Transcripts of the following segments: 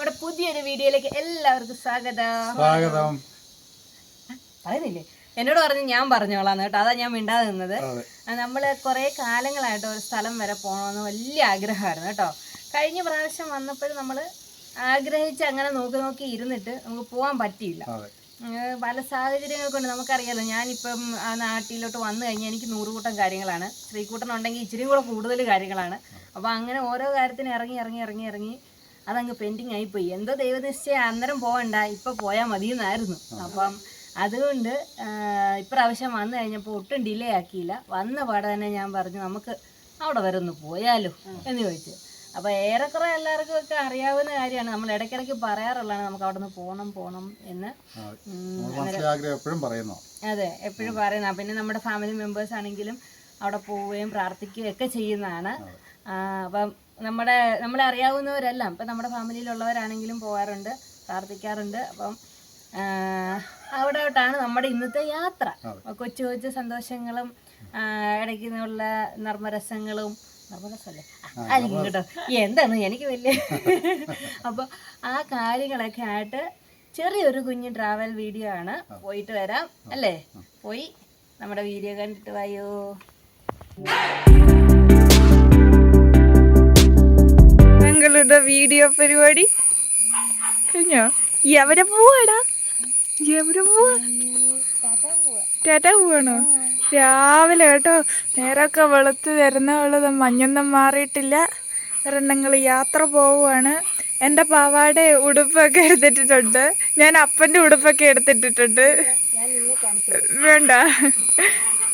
നമ്മുടെ പുതിയൊരു വീഡിയോയിലേക്ക് എല്ലാവർക്കും സ്വാഗതം. സ്വാഗതം. പറയുന്നില്ലേ? എന്നോട് പറഞ്ഞ് ഞാൻ പറഞ്ഞോളാം കേട്ടോ. അതാ ഞാൻ മിണ്ടാതെ നിന്നത്. നമ്മൾ നമ്മൾ കുറേ കാലങ്ങളായിട്ട് ഒരു സ്ഥലം വരെ പോകണമെന്ന് വലിയ ആഗ്രഹമായിരുന്നു കേട്ടോ. കഴിഞ്ഞ പ്രാവശ്യം വന്നപ്പോഴും നമ്മൾ ആഗ്രഹിച്ച് അങ്ങനെ നോക്കി നോക്കി ഇരുന്നിട്ട് നമുക്ക് പോകാൻ പറ്റിയില്ല. പല സാഹചര്യങ്ങൾ കൊണ്ട് നമുക്കറിയാലോ ഞാനിപ്പം ആ നാട്ടിലോട്ട് വന്നു കഴിഞ്ഞാൽ എനിക്ക് നൂറുകൂട്ടം കാര്യങ്ങളാണ്. ശ്രീകൂട്ടൻ ഉണ്ടെങ്കിൽ ഇച്ചിരി കൂടെ കൂടുതൽ കാര്യങ്ങളാണ്. അപ്പോൾ അങ്ങനെ ഓരോ കാര്യത്തിന് ഇറങ്ങി ഇറങ്ങി ഇറങ്ങി ഇറങ്ങി അതങ്ങ് പെൻഡിങ് ആയിപ്പോയി. എന്തോ ദൈവനിശ്ചയം അന്നേരം പോകണ്ട ഇപ്പം പോയാൽ മതി എന്നായിരുന്നു അപ്പം അതുകൊണ്ട് ഇപ്രാവശ്യം വന്നു കഴിഞ്ഞപ്പോൾ ഒട്ടും ഡിലേ ആക്കിയില്ല. വന്ന പാടെ തന്നെ ഞാൻ പറഞ്ഞു നമുക്ക് അവിടെ വരെ ഒന്ന് പോയാലോ? എന്ന് ചോദിച്ചു. അപ്പോൾ ഏറെക്കുറെ എല്ലാവർക്കും ഒക്കെ അറിയാവുന്ന കാര്യമാണ്. നമ്മൾ ഇടയ്ക്കിടയ്ക്ക് പറയാറുള്ളതാണ് നമുക്ക് അവിടെ നിന്ന് പോകണം പോകണം എന്ന്. എപ്പോഴും പറയുന്നു അതെ എപ്പോഴും പറയുന്ന പിന്നെ നമ്മുടെ ഫാമിലി മെമ്പേഴ്സ് ആണെങ്കിലും അവിടെ പോവുകയും പ്രാർത്ഥിക്കുകയും ഒക്കെ ചെയ്യുന്നതാണ്. അപ്പം നമ്മുടെ നമ്മളെ അറിയാവുന്നവരെല്ലാം ഇപ്പം നമ്മുടെ ഫാമിലിയിലുള്ളവരാണെങ്കിലും പോകാറുണ്ട് പ്രാർത്ഥിക്കാറുണ്ട്. അപ്പം അവിടെ അവിടോട്ടാണ് നമ്മുടെ ഇന്നത്തെ യാത്ര. കൊച്ചു കൊച്ചു സന്തോഷങ്ങളും ഇടയ്ക്ക് നിന്നുള്ള നർമ്മരസങ്ങളും. നർമ്മരസമല്ലേ? ആയിരിക്കും കേട്ടോ എന്താണ്? എനിക്ക് വലിയ അപ്പോൾ ആ കാര്യങ്ങളൊക്കെ ആയിട്ട് ചെറിയൊരു കുഞ്ഞു ട്രാവൽ വീഡിയോ ആണ്. പോയിട്ട് വരാം. അല്ലേ? പോയി നമ്മുടെ വീഡിയോ കണ്ടിട്ട് വായോ. ഞങ്ങളുടെ വീഡിയോ പരിപാടി? കഴിഞ്ഞോ? എവരെ പോവാടാ. എവിടെ പോവാ. ടാറ്റ പോവാണോ? രാവിലെ കേട്ടോ. നേരൊക്കെ വെളുത്ത് വരുന്നവൾ മഞ്ഞൊന്നും മാറിയിട്ടില്ല. ഞങ്ങൾ യാത്ര പോവുകയാണ് എന്റെ പാവാടെ ഉടുപ്പൊക്കെ എടുത്തിട്ടിട്ടുണ്ട്. ഞാൻ അപ്പന്റെ ഉടുപ്പൊക്കെ എടുത്തിട്ടിട്ടുണ്ട്. വേണ്ട.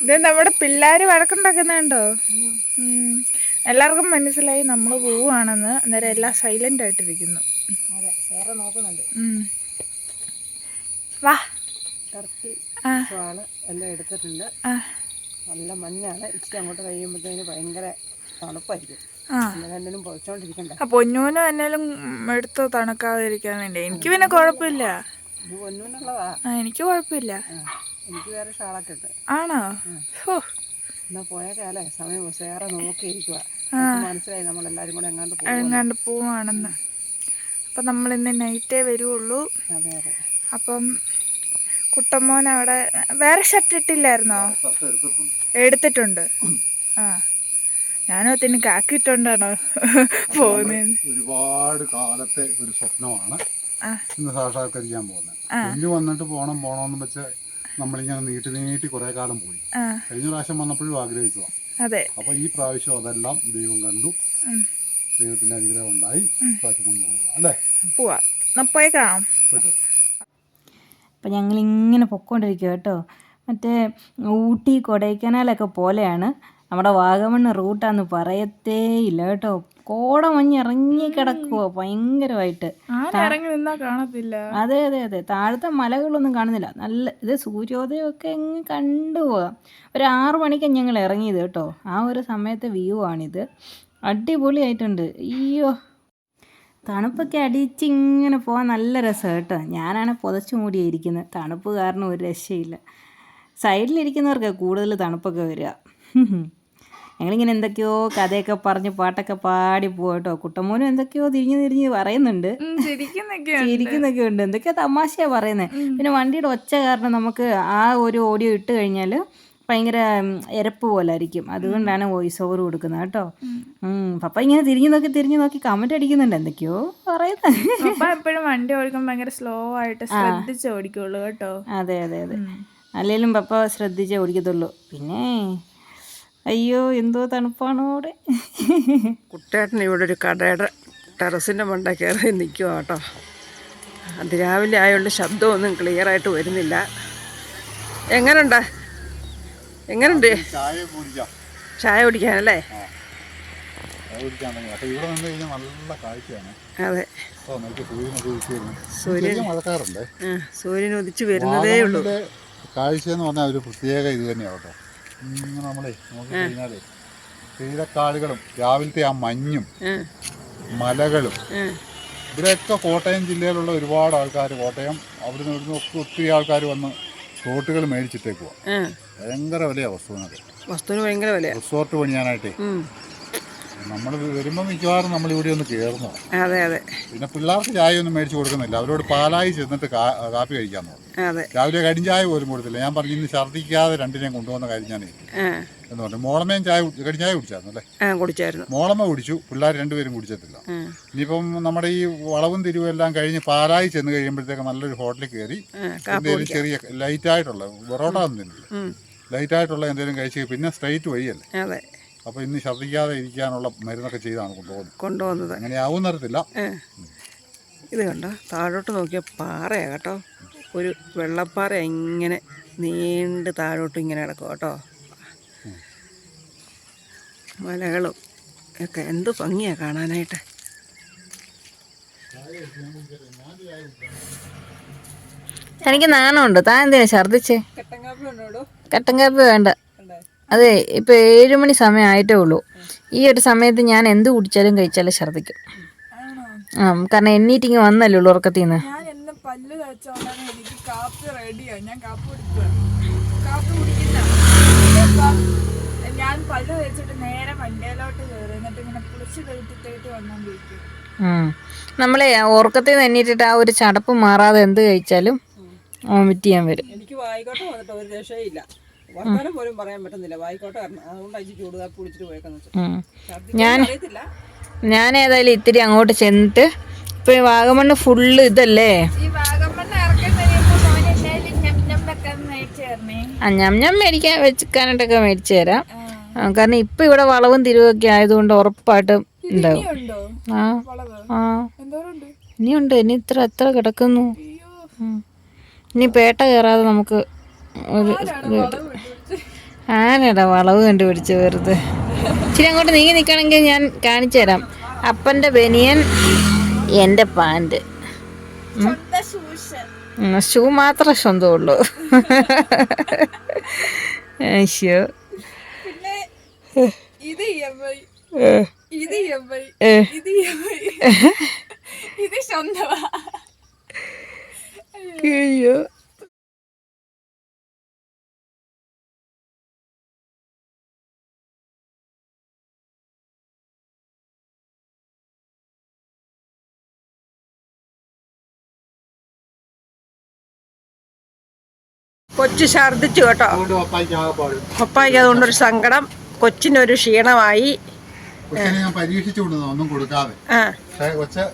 ഇത് നമ്മുടെ പിള്ളേർ വഴക്കുണ്ടാക്കുന്നുണ്ടോ. എല്ലാവർക്കും മനസ്സിലായി നമ്മൾ പോവുകയാണെന്ന് അന്നേരം എല്ലാം സൈലന്റ് ആയിട്ടിരിക്കുന്നു. വാ. എല്ലാം എടുത്തിട്ടുണ്ട്. നല്ല മഞ്ഞാണ്. ഇച്ചിരി അങ്ങോട്ട് കഴിയുമ്പോഴത്തേന് ഭയങ്കര തണുപ്പായിരിക്കും. ആ. പൊന്നൂനും എന്നാലും എടുത്ത് തണുക്കാതിരിക്കാൻ വേണ്ടി എനിക്ക് പിന്നെ കുഴപ്പമില്ല. ആ എനിക്ക് കുഴപ്പമില്ല. എനിക്ക് വേറെ ഷാളൊക്കെ ഉണ്ട്. ആണോ? എന്നാ പോയ കാലേ സമയം വേറെ മനസ്സിലായി നമ്മളെല്ലാരും കൂടെ എങ്ങാണ്ട് പോവാണെന്ന്. അപ്പം നമ്മൾ ഇന്ന് നൈറ്റേ വരുവുള്ളൂ. അതെ അതെ. അപ്പം കുട്ടമ്മോൻ അവിടെ വേറെ ഷർട്ട് ഇട്ടില്ലായിരുന്നോ? എടുത്തിട്ടുണ്ട്. ആ. ഞാനോ അതിന് കാക്കിട്ടുണ്ടാണോ പോകുന്നത് ഒരുപാട് കാലത്തെ ഒരു സ്വപ്നമാണ്. ഇന്ന് സാക്ഷാത്കരിക്കാൻ പോകുന്നത്. കുഞ്ഞു വന്നിട്ട് പോകണം പോകണമെന്ന് വെച്ച് നമ്മളിങ്ങനെ നീട്ടി നീട്ടി കുറെ കാലം പോയി. കഴിഞ്ഞ പ്രാവശ്യം വന്നപ്പോഴും ആഗ്രഹിച്ചതാണ് അതെ. അപ്പോൾ ഈ പ്രാവശ്യം അതെല്ലാം ദൈവം കണ്ടു. ദൈവത്തിന്റെ അനുഗ്രഹം ഉണ്ടായി. പ്രാവശ്യം നമ്മൾ പോവുക. അല്ലേ? പോവാ. അപ്പം ഞങ്ങളിങ്ങനെ പൊക്കോണ്ടിരിക്കുക കേട്ടോ. മറ്റേ ഊട്ടി കൊടൈക്കനാലൊക്കെ പോലെയാണ്. നമ്മുടെ വാഗമൺ റൂട്ടാന്ന് പറയത്തേ ഇല്ല കേട്ടോ. കോടമഞ്ഞ് ഇറങ്ങി കിടക്കുക ഭയങ്കരമായിട്ട്. ഇറങ്ങി നിന്നാ കാണത്തില്ല. അതെ അതെ അതെ. താഴത്തെ മലകളൊന്നും കാണുന്നില്ല. നല്ല ഇത് സൂര്യോദയമൊക്കെ അങ്ങ് കണ്ടുപോകാം ഒരു ആറു മണിക്കാണ് ഞങ്ങൾ ഇറങ്ങിയത് കേട്ടോ. ആ ഒരു സമയത്തെ വ്യൂ ആണിത്. അടിപൊളിയായിട്ടുണ്ട്. അയ്യോ. തണുപ്പൊക്കെ അടിച്ച് ഇങ്ങനെ പോകാൻ നല്ല രസം കേട്ടോ. ഞാനാണ് പുതച്ചു മൂടിയിരിക്കുന്നത് തണുപ്പ് കാരണം ഒരു രക്ഷയില്ല. സൈഡിലിരിക്കുന്നവർക്ക് കൂടുതൽ തണുപ്പൊക്കെ വരിക ഞങ്ങളിങ്ങനെ എന്തൊക്കെയോ കഥയൊക്കെ പറഞ്ഞ് പാട്ടൊക്കെ പാടി പോയിട്ടോ. കുട്ടമോനും എന്തൊക്കെയോ തിരിഞ്ഞു തിരിഞ്ഞ് പറയുന്നുണ്ട്. ചിരിക്കുന്നൊക്കെ ഉണ്ട് എന്തൊക്കെയാ തമാശയാ പറയുന്നത് പിന്നെ വണ്ടിയുടെ ഒച്ച കാരണം നമുക്ക് ആ ഒരു ഓഡിയോ ഇട്ട് കഴിഞ്ഞാൽ ഭയങ്കര ഇരപ്പ് എരപ്പ് പോലെ ആയിരിക്കും. അതുകൊണ്ടാണ് വോയിസ് ഓവർ കൊടുക്കുന്നത് കേട്ടോ. ഉം, പപ്പ ഇങ്ങനെ തിരിഞ്ഞു നോക്കി തിരിഞ്ഞു നോക്കി കമന്റ് അടിക്കുന്നുണ്ട്. എന്തൊക്കെയോ പറയുന്നത് എപ്പോഴും വണ്ടി ഓടിക്കുമ്പോൾ ഭയങ്കര സ്ലോ ആയിട്ട് ശ്രദ്ധിച്ച് ഓടിക്കുള്ളൂ കേട്ടോ. അതെ അതെ അതെ. അല്ലെങ്കിലും പപ്പ ശ്രദ്ധിച്ചേ ഓടിക്കത്തുള്ളൂ. പിന്നെ അയ്യോ എന്തോ തണുപ്പാണോ അവിടെ. കുട്ടേട്ടൻ ഇവിടെ ഒരു കടയുടെ ടെറസിന്റെ മണ്ട കയറി നിൽക്കുക കേട്ടോ. അതിരാവിലെ ആയതുകൊണ്ട് ശബ്ദമൊന്നും ക്ലിയർ ആയിട്ട് വരുന്നില്ല. എങ്ങനുണ്ട്? എങ്ങനുണ്ട്? ചായ കുടിക്കാം. ചായ കുടിക്കാനല്ലേ അതെ. സൂര്യൻ. സൂര്യൻ ഉദിച്ചു വരുന്നതേ ഉള്ളൂ. കാഴ്ച എന്ന് പറഞ്ഞാൽ ഒരു പ്രത്യേക ഇത് തന്നെയാണ് കേട്ടോ. ഇങ്ങനെ നമ്മളെ നോക്കി കഴിഞ്ഞാലേ തീരക്കാടുകളും രാവിലത്തെ ആ മഞ്ഞും മലകളും ഇവിടെയൊക്കെ കോട്ടയം ജില്ലയിലുള്ള ഒരുപാട് ആൾക്കാർ കോട്ടയം അവിടുന്ന് ഇവിടുന്ന് ഒക്കെ ഒത്തിരി ആൾക്കാർ വന്ന് തോട്ടുകൾ മേടിച്ചിട്ടേക്കുവാ. ഭയങ്കര വിലയാണ് വസ്തുവിനൊക്കെ വസ്തുവിന് ഭയങ്കര വില റിസോർട്ട് പണിയാനായിട്ടേ. നമ്മൾ വരുമ്പോൾ മിക്കവാറും നമ്മൾ ഇവിടെ ഒന്ന് കയറുന്നു അതെ അതെ. പിന്നെ പിള്ളേർക്ക് ചായ ഒന്നും മേടിച്ചു കൊടുക്കുന്നില്ല. അവരോട് പാലായി ചെന്നിട്ട് കാപ്പി കഴിക്കാൻ പറഞ്ഞു. രാവിലെ കടിഞ്ചായ പോലും കൊടുത്തില്ല. ഞാൻ പറഞ്ഞു ഇന്ന് ഛർദ്ദിക്കാതെ രണ്ടിനെയും കൊണ്ടുവന്ന കാര്യം ഞാൻ എന്ന് പറഞ്ഞു. മോളമ്മയും ചായ കടി കടിഞ്ചായ കുടിച്ചായിരുന്നു അല്ലേ? കുടിച്ചായിരുന്നു. മോളമ്മ കുടിച്ചു. പിള്ളേർ രണ്ടുപേരും കുടിച്ചിട്ടില്ല. ഇനിയിപ്പം നമ്മുടെ ഈ വളവും തിരിവും എല്ലാം കഴിഞ്ഞ് പാലായി ചെന്ന് കഴിയുമ്പോഴത്തേക്ക് നല്ലൊരു ഹോട്ടലിൽ കയറി എന്തെങ്കിലും ചെറിയ ലൈറ്റായിട്ടുള്ള പൊറോട്ട ഒന്നും ലൈറ്റ് ആയിട്ടുള്ള ലൈറ്റായിട്ടുള്ള എന്തെങ്കിലും കഴിച്ച് പിന്നെ സ്ട്രൈറ്റ് വഴിയല്ലേ അപ്പോൾ ഇന്ന് ഛർദ്ദിക്കാതെ ഇരിക്കാനുള്ള മരുന്നൊക്കെ ചെയ്താണ് കൊണ്ടുപോകുന്നത്. കൊണ്ടുവന്നത് അങ്ങനെ ആവും തരത്തില്ല. ഇത് കണ്ടോ? താഴോട്ട് നോക്കിയ പാറയാ കേട്ടോ. ഒരു വെള്ളപ്പാറ ഇങ്ങനെ നീണ്ട് താഴോട്ട് ഇങ്ങനെ കിടക്കും കേട്ടോ. മലകളും ഒക്കെ എന്ത് ഭംഗിയാ കാണാനായിട്ട്. എനിക്ക് നാണമുണ്ട്. താൻ എന്തിനാ ഛർദ്ദിച്ചേ കട്ടൻ കാപ്പി ഉണ്ടോ കട്ടൻ കാപ്പി വേണ്ട. അതെ ഇപ്പൊ ഏഴ് മണി സമയം ആയിട്ടേ ഉള്ളൂ. ഈ ഒരു സമയത്ത് ഞാൻ എന്ത് കുടിച്ചാലും കഴിച്ചാലും ഛർദ്ദിക്കും. ആ കാരണം എന്നീറ്റിങ് വന്നല്ലേ ഉള്ളൂ ഉറക്കത്തിൽ നിന്ന് ഞാൻ പല്ല് നേരെ വണ്ടിയിലോട്ട് കയറി എന്നിട്ട് ഇങ്ങനെ പുളിച്ച് കഴിച്ചിട്ടേട്ട് വന്നോണ്ടിരിക്കും. നമ്മളെ ഉറക്കത്തിൽ നിന്ന് എണ്ണീറ്റിട്ട് ആ ഒരു ചടപ്പ് മാറാതെ എന്ത് കഴിച്ചാലും വോമിറ്റ് ചെയ്യാൻ വരും. എനിക്ക് വായിക്കോട്ടെ വന്നിട്ട് ഒരു രക്ഷയില്ല വർത്തമാനം പോലും പറയാൻ പറ്റുന്നില്ല. വായിക്കോട്ടെ അതുകൊണ്ട് അജി ചൂട് കാപ്പി കുടിച്ചിട്ട് പോയേക്കാന്ന് വെച്ചു. അറിയത്തില്ല. ഞാൻ ഏതായാലും ഇത്തിരി അങ്ങോട്ട് ചെന്നിട്ട് ഇപ്പൊ വാഗമണ് വാഗമണ്ണ് ഫുള്ള് ഇതല്ലേ? ഞം ഞം ഞാൻ ഞാൻ മേടിക്കാൻ വെച്ചിക്കാനായിട്ടൊക്കെ മേടിച്ചു തരാം. കാരണം ഇപ്പൊ ഇവിടെ വളവും തിരിവൊക്കെ ആയതുകൊണ്ട് ഉറപ്പായിട്ടും ഉണ്ടാവും. ഉണ്ടോ ആ. ആ. ഇനിയുണ്ട്. ഇനി ഇത്ര എത്ര കിടക്കുന്നു. ഇനി പേട്ട കയറാതെ നമുക്ക് ഒരു ആനടാ വളവ് കണ്ടുപിടിച്ച് വെറുതെ? ഇച്ചിരി അങ്ങോട്ട് നീങ്ങി നിൽക്കണമെങ്കിൽ ഞാൻ കാണിച്ചു തരാം. അപ്പന്റെ ബനിയൻ എന്റെ പാന്റ്. ഷൂ മാത്രമേ സ്വന്തമുള്ളൂ. പിന്നെ ഇത് ഇത് ഇത് ഇത് സ്വന്തമാ. അയ്യോ. കൊച്ചു ഛർദിച്ചു കേട്ടോ. പപ്പായ്ക്ക് അതുകൊണ്ടൊരു സങ്കടം. കൊച്ചിനൊരു ക്ഷീണമായി. കൊച്ചിനെ ഞാൻ പരീക്ഷിച്ചു ഒന്നും കൊടുക്കാതെ. ആ. പക്ഷേ കൊച്ച്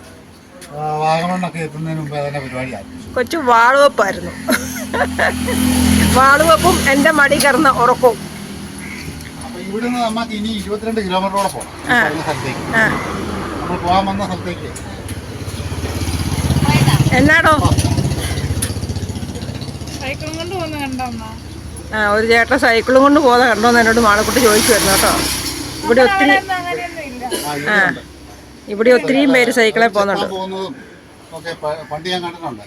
വാഗമണ്ണൊക്കെ എത്തുന്നതിന് മുമ്പേ തന്നെ കൊച്ചു വാളുവപ്പായിരുന്നു. വാളുവപ്പും എന്റെ മടി കിടന്ന് ഉറക്കവും ഇവിടുന്ന് നമുക്ക് ഇനി ഇരുപത്തിരണ്ട് കിലോമീറ്ററോടെ പോകണം ഈ സ്ഥലത്തേക്ക്. നമ്മൾ പോകാൻ വന്ന സ്ഥലത്തേക്ക്. എന്നാടോ? സൈക്കിളും കൊണ്ട് പോകുന്ന കണ്ടോ അമ്മ ആ ഒരു ചേട്ടൻ സൈക്കിളും കൊണ്ട് പോകുന്ന കണ്ടോന്ന് എന്നോട് മാളക്കുട്ടി ചോദിച്ചു വരുന്നു കേട്ടോ. ഇവിടെ ഒത്തിരി ആ, ഇവിടെ ഒത്തിരിയും പേര് സൈക്കിളെ പോകുന്നുണ്ട്. പണ്ട് ഞാൻ കണ്ടിട്ടുണ്ട്.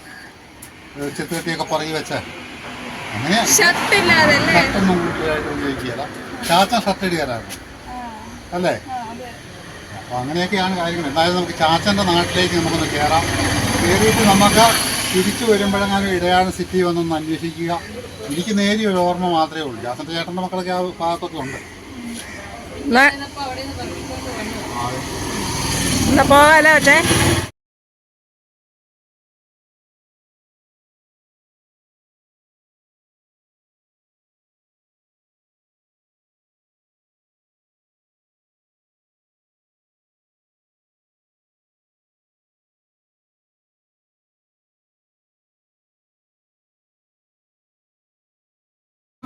വെച്ച്. ചാച്ച അല്ലേ? അപ്പൊ അങ്ങനെയൊക്കെയാണ് കാര്യങ്ങൾ. എന്തായാലും നമുക്ക് ചാച്ചന്റെ നാട്ടിലേക്ക് നമുക്കൊന്ന് കയറാം. കയറിയിട്ട് നമുക്ക് തിരിച്ചു വരുമ്പോഴെങ്ങാനും ഇടയാണ് സിറ്റി വന്നൊന്ന് അന്വേഷിക്കുക. എനിക്ക് നേരിയ ഒരു ഓർമ്മ മാത്രമേ ഉള്ളൂ. ജാസന്റെ ചേട്ടന്റെ മക്കളൊക്കെ ആ ഭാഗത്തൊക്കെ ഉണ്ട്. എന്നാ പോകാലോ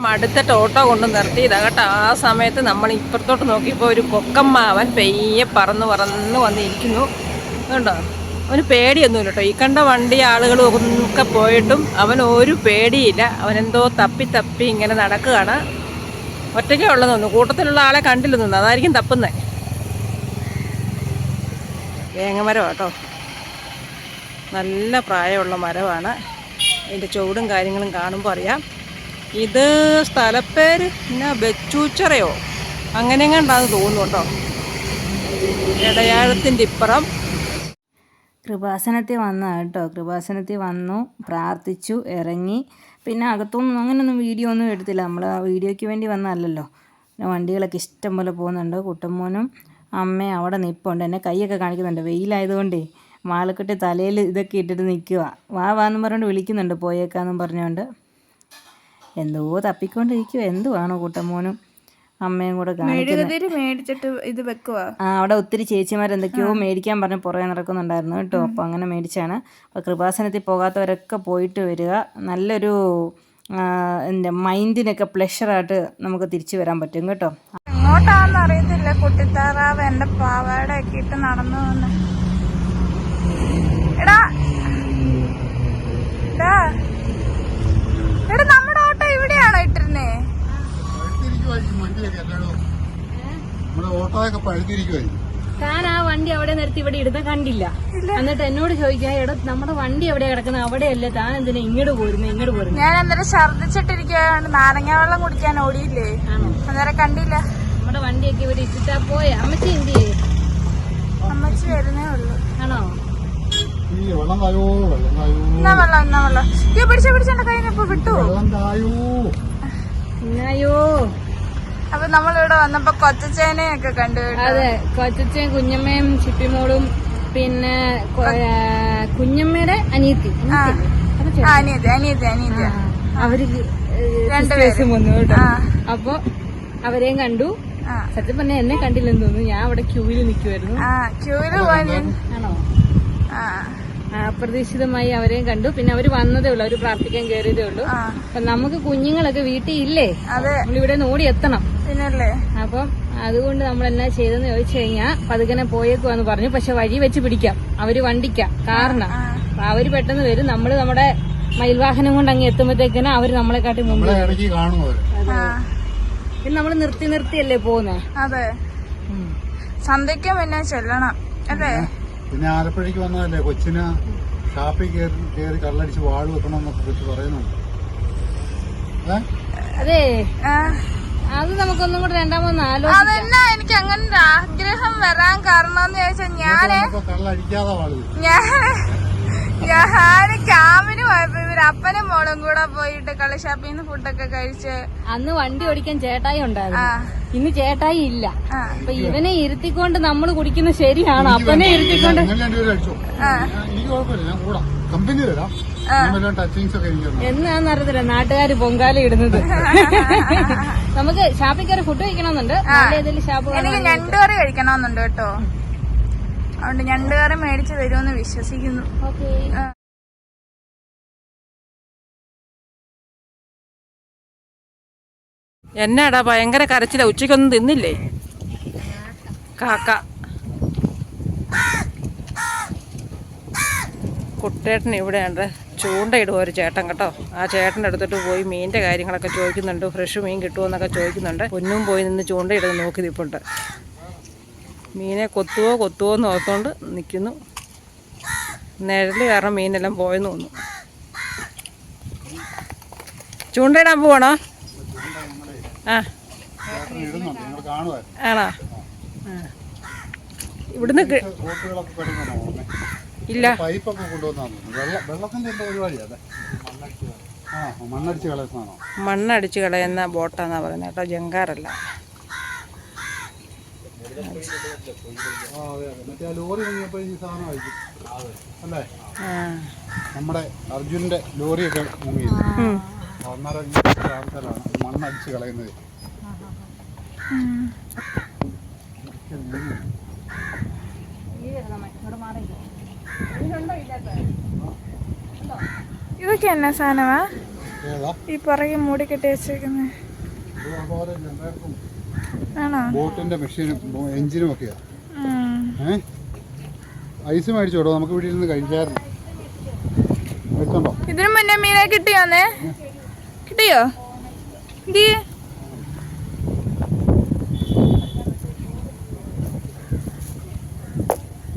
മടുത്തിട്ട് ഓട്ടോ കൊണ്ട് നിർത്തിയതാ കേട്ടോ. ആ സമയത്ത് നമ്മൾ ഇപ്പുറത്തോട്ട് നോക്കിയപ്പോൾ ഒരു കൊക്കമ്മാവൻ പെയ്യെ പറന്ന് പറന്ന് വന്നിരിക്കുന്നു. കണ്ടോ? അവന് പേടിയൊന്നുമില്ല കേട്ടോ. ഈ കണ്ട വണ്ടി ആളുകളും ഒക്കെ പോയിട്ടും അവൻ ഒരു പേടിയില്ല. അവനെന്തോ തപ്പി തപ്പി ഇങ്ങനെ നടക്കുകയാണ്. ഒറ്റയ്ക്കേ ഉള്ളതെന്ന് കൂട്ടത്തിലുള്ള ആളെ കണ്ടില്ല തോന്നുന്നു അതായിരിക്കും തപ്പുന്നത് വേങ്ങമരം കേട്ടോ. നല്ല പ്രായമുള്ള മരമാണ് അതിന്റെ ചുവടും കാര്യങ്ങളും കാണുമ്പോൾ അറിയാം. ഇത് സ്ഥലപ്പേര് പിന്നെ ബെച്ചൂച്ചറയോ? അങ്ങനെ കണ്ടാന്ന് തോന്നുന്നു കേട്ടോ. ഇടയാഴത്തിന്റെ ഇപ്പുറം. കൃപാസനത്തിൽ വന്ന കേട്ടോ. കൃപാസനത്തിൽ വന്നു പ്രാർത്ഥിച്ചു ഇറങ്ങി. പിന്നെ അകത്തൊന്നും അങ്ങനെയൊന്നും വീഡിയോ ഒന്നും എടുത്തില്ല. നമ്മൾ വീഡിയോയ്ക്ക് വേണ്ടി വന്നതല്ലല്ലോ. വണ്ടികളൊക്കെ ഇഷ്ടം പോലെ പോകുന്നുണ്ട്. കുട്ടമ്മോനും അമ്മ അവിടെ നിൽപ്പുണ്ട് എന്നെ കൈയൊക്കെ കാണിക്കുന്നുണ്ട്. വെയിലായതുകൊണ്ടേ മാലക്കെട്ടി തലയിൽ ഇതൊക്കെ ഇട്ടിട്ട് നിൽക്കുക വാ വാന്നും പറഞ്ഞുകൊണ്ട് വിളിക്കുന്നുണ്ട്. പോയേക്കാന്നും പറഞ്ഞുകൊണ്ട്. എന്തോ തപ്പിക്കൊണ്ടിരിക്കുക എന്തുവാണോ കൂട്ടമോനും അമ്മയും കൂടെ മേടിച്ചിട്ട് ഇത് വെക്കുവാ. ആ അവിടെ ഒത്തിരി ചേച്ചിമാർ എന്തൊക്കെയോ മേടിക്കാൻ പറഞ്ഞ് പുറകെ നടക്കുന്നുണ്ടായിരുന്നു കേട്ടോ. അപ്പോൾ അങ്ങനെ മേടിച്ചാണ്. അപ്പോൾ കൃപാസനത്തിൽ പോകാത്തവരൊക്കെ പോയിട്ട് വരിക. നല്ലൊരു എന്റെ എന്താ മൈൻഡിനൊക്കെ പ്ലഷറായിട്ട് നമുക്ക് തിരിച്ചു വരാൻ പറ്റും കേട്ടോ. എങ്ങോട്ടാന്ന് അറിയത്തില്ല കുട്ടിത്താറാവ് എന്റെ പാവാട ഒക്കെ ഇട്ട് നടന്നു വന്ന്. എടാ. എടാ. ഇവിടെയാണോ ഇട്ടിരുന്നേ? താൻ ആ വണ്ടി അവിടെ നിർത്തി ഇവിടെ ഇടുന്ന കണ്ടില്ല. എന്നിട്ട് എന്നോട് ചോദിക്കാം എടാ നമ്മുടെ വണ്ടി എവിടെ കിടക്കുന്നത് അവിടെയല്ലേ താൻ എന്തിനാ ഇങ്ങോട്ട് പോരുന്നു ഇങ്ങോട്ട് പോരുന്നു? ഞാൻ അന്നേരം ഛർദിച്ചിട്ടിരിക്കുകയാണ് നാരങ്ങ വെള്ളം കുടിക്കാൻ ഓടിയില്ലേ? അന്നേരം കണ്ടില്ല. നമ്മുടെ വണ്ടിയൊക്കെ ഇവിടെ ഇട്ടിട്ടാ പോയ. അമ്മച്ചി എന്ത് ചെയ്യേ അമ്മച്ചി വരുന്നേ ഉള്ളൂ. ആണോ? വെള്ളം തായോ വെള്ളം തായോ എന്നാ വെള്ളം എന്നാ വെള്ളം. ഈ പിടിച്ച പിടിച്ചെന്റെ കയ്യിൽ ഇപ്പൊ വിട്ടു. വെള്ളം തായോ എന്നായോ? അപ്പൊ നമ്മളിവിടെ വന്നപ്പോ കൊച്ചച്ചേനെയൊക്കെ കണ്ടു കേട്ടോ. അതെ കൊച്ചച്ചയും കുഞ്ഞമ്മയും ചിപ്പിമോളും പിന്നെ കുഞ്ഞമ്മയുടെ അനിയത്തി. അനിയത്തി. അനിയത്തി അനിയത്തി അവർ രണ്ടുപേരും. വന്നു കേട്ടോ. അപ്പൊ അവരെയും കണ്ടു. സത്യം പറഞ്ഞ എന്നെ കണ്ടില്ലെന്ന് തോന്നുന്നു. ഞാൻ അവിടെ ക്യൂവിൽ നിൽക്കുമായിരുന്നു ക്യൂവിൽ പോയി ആണോ? അപ്രതീക്ഷിതമായി അവരെയും കണ്ടു. പിന്നെ അവർ വന്നതേ ഉള്ളൂ. അവർ പ്രാർത്ഥിക്കാൻ കയറിയതേ ഉള്ളൂ. അപ്പൊ നമുക്ക് കുഞ്ഞുങ്ങളൊക്കെ വീട്ടിൽ ഇല്ലേ? അതെ. നമ്മളിവിടെ നിന്ന് ഓടി എത്തണം. പിന്നല്ലേ? അപ്പം അതുകൊണ്ട് നമ്മൾ എന്നാ ചെയ്തെന്ന് ചോദിച്ചു കഴിഞ്ഞാൽ പതുക്കനെ പോയേക്കുവാന്ന് പറഞ്ഞു. പക്ഷെ വഴി വെച്ച് പിടിക്കാം. അവർ വണ്ടിക്കാം. കാരണം അപ്പൊ അവർ പെട്ടെന്ന് വരും. നമ്മൾ നമ്മുടെ മയിൽവാഹനം കൊണ്ട് അങ്ങ് എത്തുമ്പോഴത്തേക്കിന് അവർ നമ്മളെ കാട്ടി മുമ്പ് നമ്മളെ ഇടയ്ക്ക് കാണുമോ അവർ. ആ. പിന്നെ നമ്മൾ നിർത്തി നിർത്തിയല്ലേ പോകുന്നേ? അതെ. സന്ധ്യയ്ക്ക് പിന്നെ ചെല്ലണം. അല്ലേ? പിന്നെ ആലപ്പുഴയ്ക്ക് വന്നതല്ലേ കൊച്ചിന് ഷാപ്പിൽ കയറി കയറി കള്ളടിച്ച് വാഴ വെക്കണമെന്നൊക്കെ കൊച്ചു പറയുന്നുണ്ട്. അതേ അതെ നമുക്കൊന്നും കൂടെ രണ്ടാമതൊന്ന് ആലോചിക്കാം. അതെന്നാ എനിക്ക് അങ്ങനെ ഒരു ആഗ്രഹം വരാൻ കാരണം എന്ന് ചോദിച്ചാൽ ഞാൻ കള്ളടിക്കാതെ വാഴ ഞാൻ ഞാൻ ക്യാമ്പിന് പോയപ്പോ ഇവർ അപ്പനും മോളും കൂടെ പോയിട്ട് കളിഷാപ്പിൽ നിന്ന് ഫുഡൊക്കെ കഴിച്ച് അന്ന് വണ്ടി ഓടിക്കാൻ ചേട്ടായി ഉണ്ടായിരുന്നു. ഇന്ന് ചേട്ടായി ഇല്ല. അപ്പൊ ഇവനെ ഇരുത്തിക്കൊണ്ട് നമ്മൾ കുടിക്കുന്ന ശരിയാണ്. അപ്പനെ ഇരുത്തിക്കൊണ്ട്. എന്നാന്ന് അറിയത്തില്ല നാട്ടുകാര് പൊങ്കാല ഇടുന്നത്. നമുക്ക് ഷാപ്പിൽ കയറി ഫുഡ് കഴിക്കണമെന്നുണ്ട്. നല്ല ഏതെങ്കിലും ഷാപ്പ് ഞണ്ടുകറി കഴിക്കണമെന്നുണ്ട് കേട്ടോ. അതുകൊണ്ട് ഞണ്ടുകറി മേടിച്ച് തരുമെന്ന് വിശ്വസിക്കുന്നു. ഓക്കെ. എന്നാടാ ഭയങ്കര കരച്ചില. ഉച്ചയ്ക്കൊന്നും തിന്നില്ലേ? കാക്ക. കുട്ടേട്ടൻ ഇവിടെയുണ്ട് ചൂണ്ടയിടുക ഒരു ചേട്ടൻ കേട്ടോ. ആ ചേട്ടന്റെ അടുത്തോട്ട് പോയി മീനിന്റെ കാര്യങ്ങളൊക്കെ ചോദിക്കുന്നുണ്ട്. ഫ്രഷ് മീൻ കിട്ടുമോ എന്നൊക്കെ ചോദിക്കുന്നുണ്ട്. പൊന്നും പോയി നിന്ന് ചൂണ്ടയിടുന്ന നോക്കി നിൽപ്പുണ്ട് മീനെ കൊത്തുവോ കൊത്തുവോ എന്ന് ഓർത്തുകൊണ്ട് നിൽക്കുന്നു നിഴൽ കാരണം മീനെല്ലാം പോയെന്ന് തോന്നുന്നു. ചൂണ്ടയിടാൻ പോവാണോ? ആ. ആണോ. ഇവിടുന്ന് ഇല്ല. പൈപ്പൊക്കെ കൊണ്ടുവന്നാണ് മണ്ണടിച്ച് കളയുന്ന ബോട്ടാന്നാ പറയുന്നത് കേട്ടോ ജങ്കാറല്ല. ആ അതെ അതെ. മറ്റേ ആ ലോറി മുങ്ങിയപ്പോൾ ഈ സാധനം ആയിരിക്കും. അല്ലേ? ആ. നമ്മുടെ അർജുന്റെ ലോറിയൊക്കെ മുങ്ങി ഒന്നര ഈ മണ്ണടിച്ച് കളയുന്നത്. ഇതൊക്കെ എന്നാ സാധനമാ? ഈ പുറകെ മൂടി കെട്ടി വെച്ചേക്കുന്നത് ഇത് അതുപോലെ ജനറേറ്ററും ആണോ ബോട്ടിന്റെ മെഷീനും എഞ്ചിനും ഒക്കെയാ. ഏ? ഐസ് മേടിച്ചോടോ നമുക്ക് വീട്ടിൽ നിന്ന് കഴിക്കാറുണ്ട് മേടിച്ചോണ്ടോ ഇതിനു മുന്നേ മീനെ കിട്ടിയോന്നേ? കിട്ടിയോ? എന്തി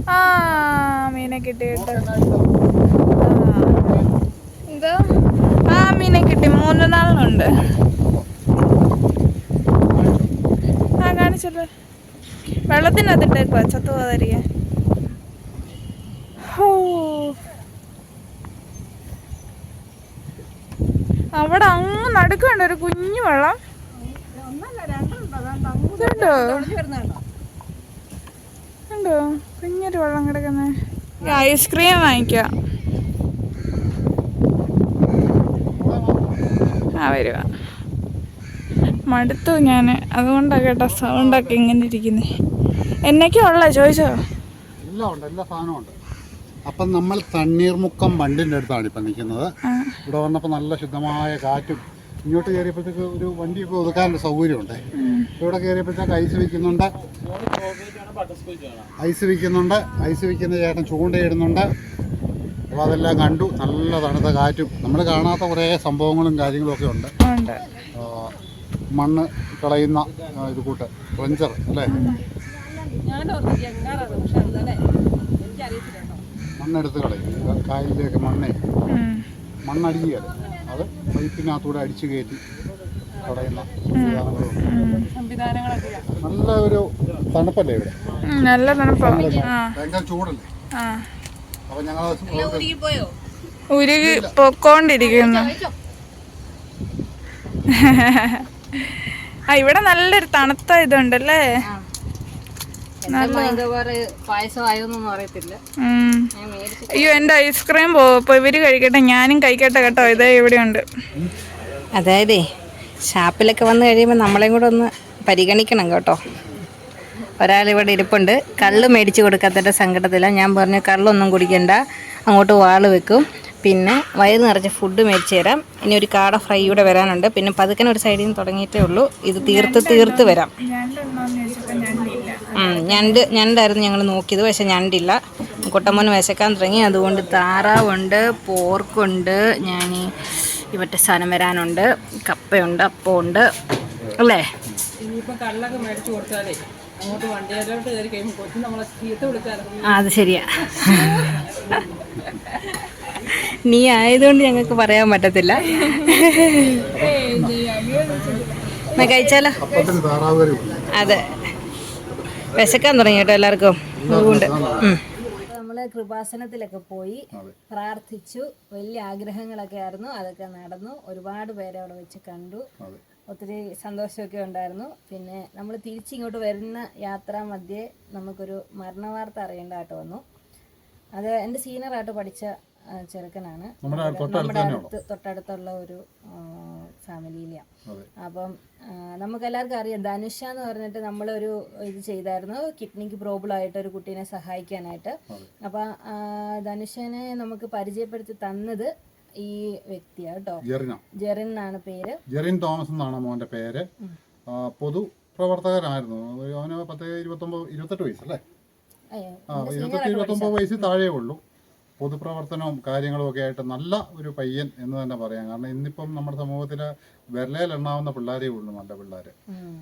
ആ മീനെ കിട്ടി കേട്ടോ. എന്തോ ആ. മീനെ കിട്ടി. മൂന്ന് നാളിനുണ്ട് ആ കാണിച്ചല്ലോ വെള്ളത്തിനകത്തിട്ടേക്കുവാ ചത്തു പോകാതിരിക്കാൻ ഹോ. അവിടെ അങ്ങ് നടുക്കുണ്ട് ഒരു കുഞ്ഞു വെള്ളം. ഇതുണ്ടോ? കണ്ടോ കുഞ്ഞൊരു വെള്ളം കിടക്കുന്നേ. ഐസ്ക്രീം വാങ്ങിക്കാം. ആ വരുക മടുത്തു ഞാൻ. അതുകൊണ്ടാണ് കേട്ടോ സൗണ്ടൊക്കെ ഇങ്ങനെ ഇരിക്കുന്നത് എന്നൊക്കെയാ ഉള്ള ചോദിച്ചോ? എല്ലാം ഉണ്ട് എല്ലാ സാധനവും ഉണ്ട് അപ്പം നമ്മൾ തണ്ണീർമുക്കം ബണ്ടിന്റെ അടുത്താണ് ഇപ്പം നിൽക്കുന്നത്. ഇവിടെ വന്നപ്പോൾ നല്ല ശുദ്ധമായ കാറ്റും ഇങ്ങോട്ട് കയറിയപ്പോഴത്തേക്ക് ഒരു വണ്ടി ഇപ്പോൾ ഒതുക്കാനുള്ള സൗകര്യമുണ്ട്. ഇവിടെ കയറിയപ്പോഴത്തേക്ക് ഐസ് വിൽക്കുന്നുണ്ട് ഐസ് വിൽക്കുന്നുണ്ട് ഐസ് വിൽക്കുന്ന ചേട്ടൻ ചൂണ്ടയിടുന്നുണ്ട് അപ്പോൾ അതെല്ലാം കണ്ടു. നല്ല തണുത്ത കാറ്റും. നമ്മൾ കാണാത്ത കുറേ സംഭവങ്ങളും കാര്യങ്ങളും ഒക്കെ ഉണ്ട്. മണ്ണ് കളയുന്ന ഇത് കൂട്ട്. ട്രെഞ്ചർ അല്ലേ? മണ്ണെടുത്ത് കളയും. കായലിലേക്ക് മണ്ണേ. മണ്ണടിക്കുക. അത് പൈപ്പിനകത്തൂടെ അടിച്ചു കയറ്റി കളയുന്ന സംവിധാനങ്ങളുണ്ട്. നല്ല ഒരു തണുപ്പല്ലേ ഇവിടെ? നല്ല തണുപ്പാ. ആ. ഭയങ്കര ചൂടല്ലേ? അപ്പൊ ഞങ്ങൾ ഉരുകി പൊക്കോണ്ടിരിക്കുന്നു. ആ ഇവിടെ നല്ലൊരു തണുത്ത ഇതുണ്ടല്ലേ. അയ്യോ എന്റെ ഐസ്ക്രീം പോ ഇവർ കഴിക്കട്ടെ ഞാനും കഴിക്കട്ടെ കേട്ടോ ഇതേ ഇവിടെയുണ്ട് അതായതേ ഷാപ്പിലൊക്കെ വന്നു കഴിയുമ്പോൾ നമ്മളെയും കൂടെ ഒന്ന് പരിഗണിക്കണം കേട്ടോ. ഒരാളിവിടെ ഇരിപ്പുണ്ട്. കള്ള് മേടിച്ച് കൊടുക്കാത്തതിന്റെ സങ്കടത്തിലാണ് ഞാൻ പറഞ്ഞു കള്ളൊന്നും കുടിക്കണ്ട. അങ്ങോട്ട് വാൾ വെക്കും. പിന്നെ വയറ് നിറച്ച് ഫുഡ് മേടിച്ച് തരാം. ഇനി ഒരു കാട ഫ്രൈ കൂടെ വരാനുണ്ട്. പിന്നെ പതുക്കനെ ഒരു സൈഡിൽ നിന്ന് തുടങ്ങിയിട്ടേ ഉള്ളൂ. ഇത് തീർത്ത് തീർത്ത് വരാം. ഞണ്ട് ഞണ്ടായിരുന്നു ഞങ്ങൾ നോക്കിയത്. പക്ഷെ ഞണ്ടില്ല. കുട്ടമ്മോന് വിശക്കാൻ തുടങ്ങി. അതുകൊണ്ട് താറാവുണ്ട് പോർക്കുണ്ട് ഞാൻ ഈ മറ്റേ സാധനം വരാനുണ്ട്. കപ്പയുണ്ട് അപ്പമുണ്ട് അല്ലേ? അത് ശരിയാ. നീ ആയതുകൊണ്ട് ഞങ്ങൾക്ക് പറയാൻ പറ്റത്തില്ല. എന്നാ കഴിച്ചാലോ? അതെ. വിശക്കാൻ തുടങ്ങി കേട്ടോ എല്ലാവർക്കും. അതുകൊണ്ട് നമ്മൾ കൃപാസനത്തിലൊക്കെ പോയി പ്രാർത്ഥിച്ചു. വലിയ ആഗ്രഹങ്ങളൊക്കെ ആയിരുന്നു. അതൊക്കെ നടന്നു. ഒരുപാട് പേരെ അവിടെ വെച്ച് കണ്ടു. ഒത്തിരി സന്തോഷമൊക്കെ ഉണ്ടായിരുന്നു. പിന്നെ നമ്മൾ തിരിച്ചിങ്ങോട്ട് വരുന്ന യാത്രാ മധ്യേ നമുക്കൊരു മരണവാർത്ത അറിയേണ്ടതായിട്ട് വന്നു. അത് എന്റെ സീനിയറായിട്ട് പഠിച്ച ചെറുക്കനാണ്. നമ്മുടെ അടുത്ത് തൊട്ടടുത്തുള്ള ഒരു ഫാമിലിയിലാണ് അതെ. അപ്പം നമുക്ക് എല്ലാവർക്കും അറിയാം. ധനുഷ എന്ന് പറഞ്ഞിട്ട് നമ്മളൊരു ഇത് ചെയ്തായിരുന്നു. കിഡ്നിക്ക് പ്രോബ്ലം ആയിട്ട് ഒരു കുട്ടീനെ സഹായിക്കാനായിട്ട്. അപ്പം ധനുഷനെ നമുക്ക് പരിചയപ്പെടുത്തി തന്നത് ഈ വ്യക്തിയാണ് കേട്ടോ. ജെറിൻ എന്നാണ് പേര്. ജെറിൻ തോമസ് എന്നാണ് മോന്റെ പേര്. പൊതു പ്രവർത്തകനായിരുന്നു. അവന് പത്ത് ഇരുപത്തൊമ്പത് ഇരുപത്തെട്ട് വയസ്സല്ലേ? ഇരുപത്തെട്ട് ഇരുപത്തൊമ്പത് വയസ്സിൽ താഴെ ഉള്ളൂ പൊതുപ്രവർത്തനവും കാര്യങ്ങളും ഒക്കെ ആയിട്ട് നല്ല ഒരു പയ്യൻ എന്ന് തന്നെ പറയാം. കാരണം ഇന്നിപ്പം നമ്മുടെ സമൂഹത്തിൽ വിരലയിലെണ്ണാവുന്ന പിള്ളേരേ ഉള്ളൂ നല്ല പിള്ളേർ.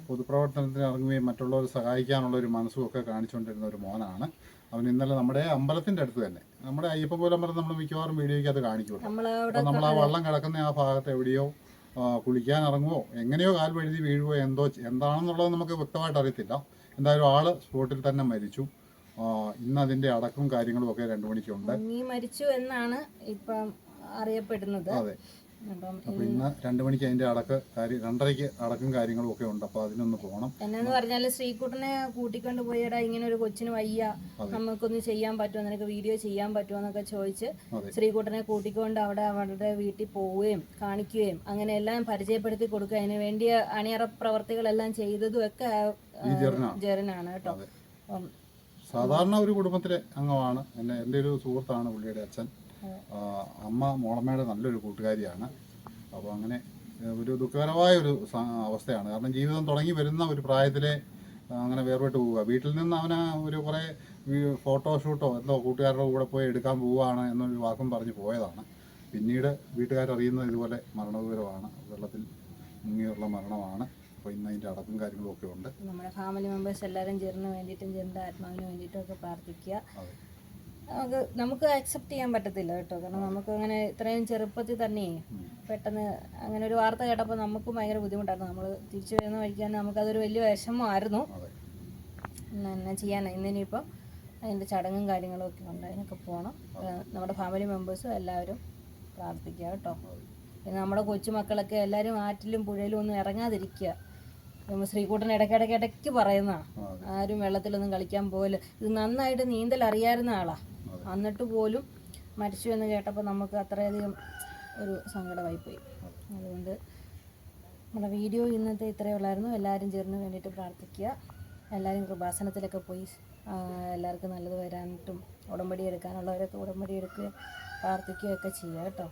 പൊതുപ്രവർത്തനത്തിന് ഇറങ്ങുകയും മറ്റുള്ളവരെ സഹായിക്കാനുള്ള ഒരു മനസ്സും ഒക്കെ കാണിച്ചുകൊണ്ടിരുന്ന ഒരു മോനാണ്. അവൻ ഇന്നലെ നമ്മുടെ അമ്പലത്തിന്റെ അടുത്ത് തന്നെ. നമ്മുടെ അയ്യപ്പൻ കോലമ്പലം നമ്മൾ മിക്കവാറും വീഡിയോയ്ക്ക് അത് കാണിക്കുള്ളൂ നമ്മളവിടെ നമ്മൾ ആ വള്ളം കിടക്കുന്ന ആ ഭാഗത്ത് എവിടെയോ കുളിക്കാൻ ഇറങ്ങുമോ എങ്ങനെയോ കാൽ വഴുതി വീഴുവോ എന്തോ എന്താണെന്നുള്ളത് നമുക്ക് വ്യക്തമായിട്ട് അറിയത്തില്ല. എന്തായാലും ആൾ സ്പോട്ടിൽ തന്നെ മരിച്ചു. ഇന്ന് അതിന്റെ അടക്കും കാര്യങ്ങളും ഒക്കെ രണ്ടു മണിക്കുണ്ട്. നീ മരിച്ചു എന്നാണ് ഇപ്പം അറിയപ്പെടുന്നത്. അതെ. അപ്പൊ ഇന്ന് രണ്ടു മണിക്ക് അതിന്റെ അടക്ക് കാര്യം രണ്ടരയ്ക്ക് അടക്കും കാര്യങ്ങളും ഒക്കെ ഉണ്ട്. അപ്പൊ അതിനൊന്ന് പോകണം എന്നു പറഞ്ഞാൽ ശ്രീകുട്ടനെ കൂട്ടിക്കൊണ്ട് പോയടാ ഇങ്ങനെ ഒരു കൊച്ചിന് വയ്യ. നമുക്കൊന്ന് ചെയ്യാൻ പറ്റുമോ? നിനക്ക് വീഡിയോ ചെയ്യാൻ പറ്റുമോ എന്നൊക്കെ ചോദിച്ച് ശ്രീകുട്ടനെ കൂട്ടിക്കൊണ്ട് അവിടെ അവരുടെ വീട്ടിൽ പോവുകയും കാണിക്കുകയും അങ്ങനെ എല്ലാം പരിചയപ്പെടുത്തി കൊടുക്കുക. അതിന് വേണ്ടിയ അണിയറ പ്രവർത്തികളെല്ലാം ചെയ്തതും ഒക്കെ. ജെറിനാണ് കേട്ടോ. അപ്പം സാധാരണ ഒരു കുടുംബത്തിലെ അംഗമാണ്. എന്റെ എന്റെ ഒരു സുഹൃത്താണ് പുള്ളിയുടെ അച്ഛൻ. അമ്മ മോളമ്മയുടെ നല്ലൊരു കൂട്ടുകാരിയാണ്. അപ്പോൾ അങ്ങനെ ഒരു ദുഃഖകരമായ ഒരു അവസ്ഥയാണ്. കാരണം ജീവിതം തുടങ്ങി വരുന്ന ഒരു പ്രായത്തിലെ അങ്ങനെ വേർപെട്ട് പോവുക. വീട്ടിൽ നിന്ന് അവന് ഒരു കുറേ ഫോട്ടോഷൂട്ടോ എന്തോ കൂട്ടുകാരുടെ കൂടെ പോയി എടുക്കാൻ പോവുകയാണ് എന്നൊരു വാക്കും പറഞ്ഞ് പോയതാണ്. പിന്നീട് വീട്ടുകാരറിയുന്നത് ഇതുപോലെ മരണവിവരമാണ്. വെള്ളത്തിൽ മുങ്ങിയുള്ള മരണമാണ്. അപ്പോൾ ഇന്ന് അതിന്റെ അടക്കം കാര്യങ്ങളും ഒക്കെ ഉണ്ട്. നമ്മുടെ ഫാമിലി മെമ്പേഴ്സ് എല്ലാവരും ചേർന്ന് വേണ്ടിയിട്ടും ചേർന്ന് ആത്മാവിന് വേണ്ടിയിട്ടും ഒക്കെ പ്രാർത്ഥിക്കുക. നമുക്ക് നമുക്ക് അക്സെപ്റ്റ് ചെയ്യാൻ പറ്റത്തില്ല കേട്ടോ. കാരണം നമുക്ക് അങ്ങനെ ഇത്രയും ചെറുപ്പത്തിൽ തന്നെ പെട്ടെന്ന് അങ്ങനെ ഒരു വാർത്ത കേട്ടപ്പോൾ നമുക്കും ഭയങ്കര ബുദ്ധിമുട്ടായിരുന്നു. നമ്മൾ തിരിച്ചു വരുന്ന വഴിക്കാൻ നമുക്കതൊരു വലിയ വിഷമമായിരുന്നു. എന്നാ ചെയ്യാനാണ് ഇന്നിനിപ്പം അതിന്റെ ചടങ്ങും കാര്യങ്ങളും ഒക്കെ ഉണ്ട്. അതിനൊക്കെ പോകണം നമ്മുടെ ഫാമിലി മെമ്പേഴ്സും എല്ലാവരും പ്രാർത്ഥിക്കുക കേട്ടോ. പിന്നെ നമ്മുടെ കൊച്ചുമക്കളൊക്കെ എല്ലാവരും ആറ്റിലും പുഴയിലും ഒന്നും ഇറങ്ങാതിരിക്കുക. ശ്രീകൂട്ടൻ ഇടയ്ക്കിടയ്ക്ക് ഇടയ്ക്ക് പറയുന്നതാണ്. ആരും വെള്ളത്തിലൊന്നും കളിക്കാൻ പോകൽ ഇത് നന്നായിട്ട് നീന്തൽ അറിയാവുന്ന ആളാ എന്നിട്ട് പോലും മരിച്ചു എന്ന് കേട്ടപ്പോൾ നമുക്ക് അത്രയധികം ഒരു സങ്കടമായി പോയി അതുകൊണ്ട് നമ്മുടെ വീഡിയോ ഇന്നത്തെ ഇത്രയേ ഉള്ളായിരുന്നു. എല്ലാവരും ചേർന്ന് വേണ്ടിയിട്ട് പ്രാർത്ഥിക്കുക. എല്ലാവരും കൃപാസനത്തിലൊക്കെ പോയി എല്ലാവർക്കും നല്ലത് വരാനായിട്ടും ഉടമ്പടി എടുക്കാനുള്ളവരൊക്കെ ഉടമ്പടി എടുക്കുക പ്രാർത്ഥിക്കുകയൊക്കെ ചെയ്യുക കേട്ടോ.